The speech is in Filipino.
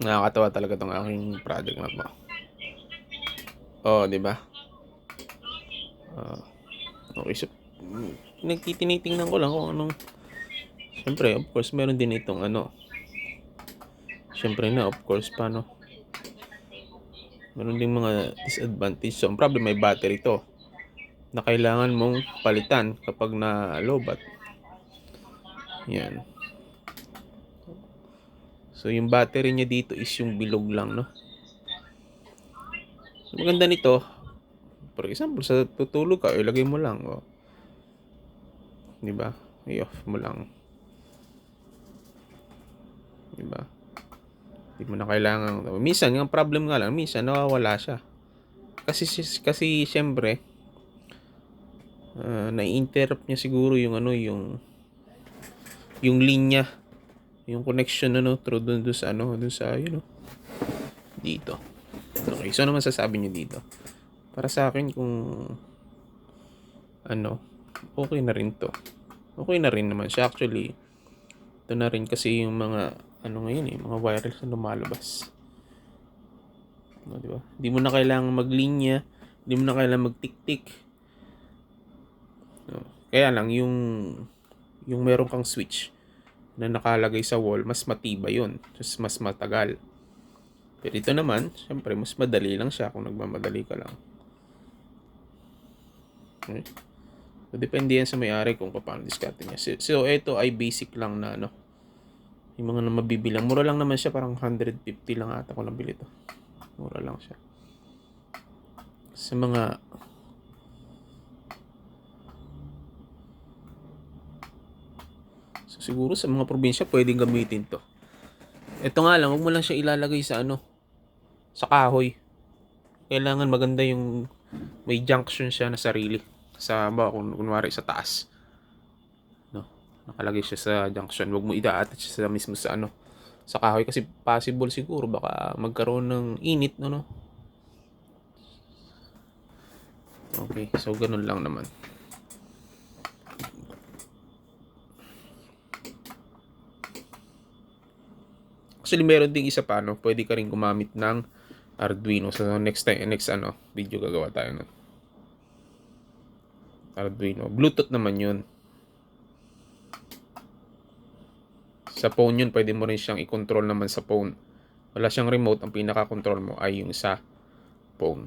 Nakakatawa talaga tong aking project na to. Oh, di ba? Ah, okay, so nagtitinitingnan ko lang kung anong Siyempre, of course, meron din itong ano. Siyempre na, of course, paano? Meron din mga disadvantage. So, ang problem may battery to na kailangan mong palitan kapag na lobat. Yan. So, yung battery niya dito is yung bilog lang, no? So, maganda nito, for example, sa tutulog ka, ilagay mo lang, oh. Di ba? I-off mo lang. Di ba? Di mo na kailangan. Minsan, yung problem nga lang, minsan nawawala siya. Kasi, kasi siyempre, uh, na-interrupt niya siguro yung ano, yung yung linya, yung connection ano, through dun, dun sa ano, dun sa, you know, dito. Okay, so ano masasabi niyo dito? Para sa akin kung ano, okay na rin to. Okay na rin naman siya. Actually, ito na rin kasi yung mga ano ngayon eh, mga wireless na lumalabas. No, di ba? Di mo na kailangan maglinya, di mo na kailangan magtik-tik. No. Kaya lang yung yung meron kang switch na nakalagay sa wall, mas matibay yun. Mas, mas matagal. Pero ito naman, syempre, mas madali lang siya kung nagmamadali ka lang. Okay. So, depende yan sa may-ari kung paano diskarte niya. So, so, ito ay basic lang na, ano, yung mga na mabibilang. Mura lang naman siya, parang 150 lang ata ko nabili to. Mura lang siya. Sa mga So, siguro sa mga probinsya pwedeng gamitin to. Ito nga lang, huwag mo lang siya ilalagay sa ano, sa kahoy. Kailangan maganda yung may junction siya na sarili. Sa, ba, kung, kunwari sa taas. No? Nakalagay siya sa junction. Huwag mo ida-attach siya sa mismo sa ano, sa kahoy kasi possible siguro baka magkaroon ng init no no. Okay, so ganun lang naman. Actually, meron ding isa pa, no? Pwede ka rin gumamit ng Arduino. So, next time, next ano, video gagawa tayo nun. Arduino. Bluetooth naman yun. Sa phone yun, pwede mo rin siyang i-control naman sa phone. Wala siyang remote. Ang pinaka-control mo ay yung sa phone.